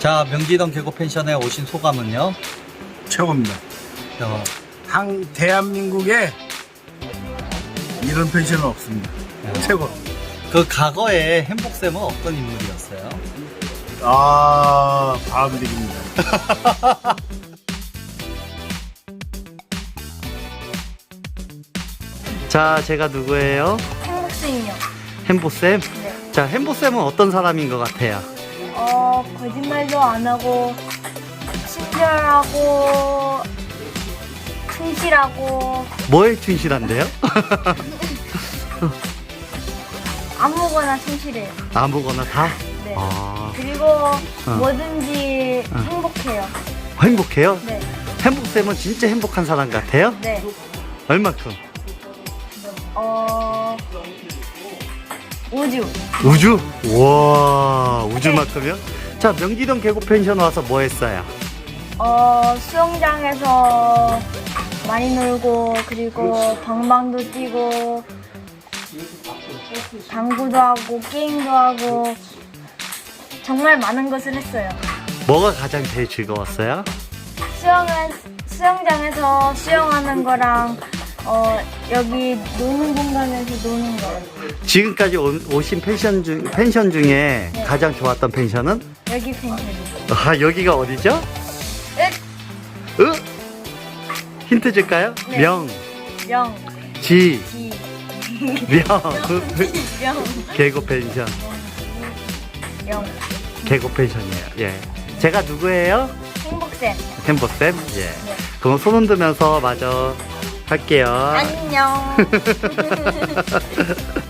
자, 명기동 계곡 펜션에 오신 소감은요? 최고입니다. 어, 한 대한민국에 이런 펜션은 없습니다. 최고. 그 과거에 행복쌤은 어떤 인물이었어요? 아, 바람직입니다. 자, 제가 누구예요? 행복스님요. 햄보쌤? 네. 자, 햄보쌤은 어떤 사람인 것 같아요? 어, 거짓말도 안 하고, 친절하고, 충실하고, 뭐에 충실한데요? 아무거나 충실해요. 아무거나 다? 네. 아, 그리고 어. 뭐든지 행복해요. 행복해요? 네. 햄복쌤은 진짜 행복한 사람 같아요? 네. 얼마큼? 어, 우주. 우주? 와 우주만큼이요? 자, 명기동 계곡 펜션 와서 뭐 했어요? 어, 수영장에서 많이 놀고, 그리고 방방도 뛰고, 당구도 하고, 게임도 하고, 정말 많은 것을 했어요. 뭐가 가장 제일 즐거웠어요? 수영은, 수영장에서 수영하는 거랑, 어, 여기 노는 공간에서 노는 거. 지금까지 오, 오신 펜션 중, 펜션 중에 네. 가장 좋았던 펜션은? 여기 펜션이. 아, 여기가 어디죠? 으, 으? 힌트 줄까요? 네. 명, 명, 지, 지, 명. 명, 계곡 펜션. 명. 계곡 펜션이에요. 예. 제가 누구예요? 행복쌤. 템보쌤? 예. 네. 그럼 손 흔들면서 마저 할게요. 안녕.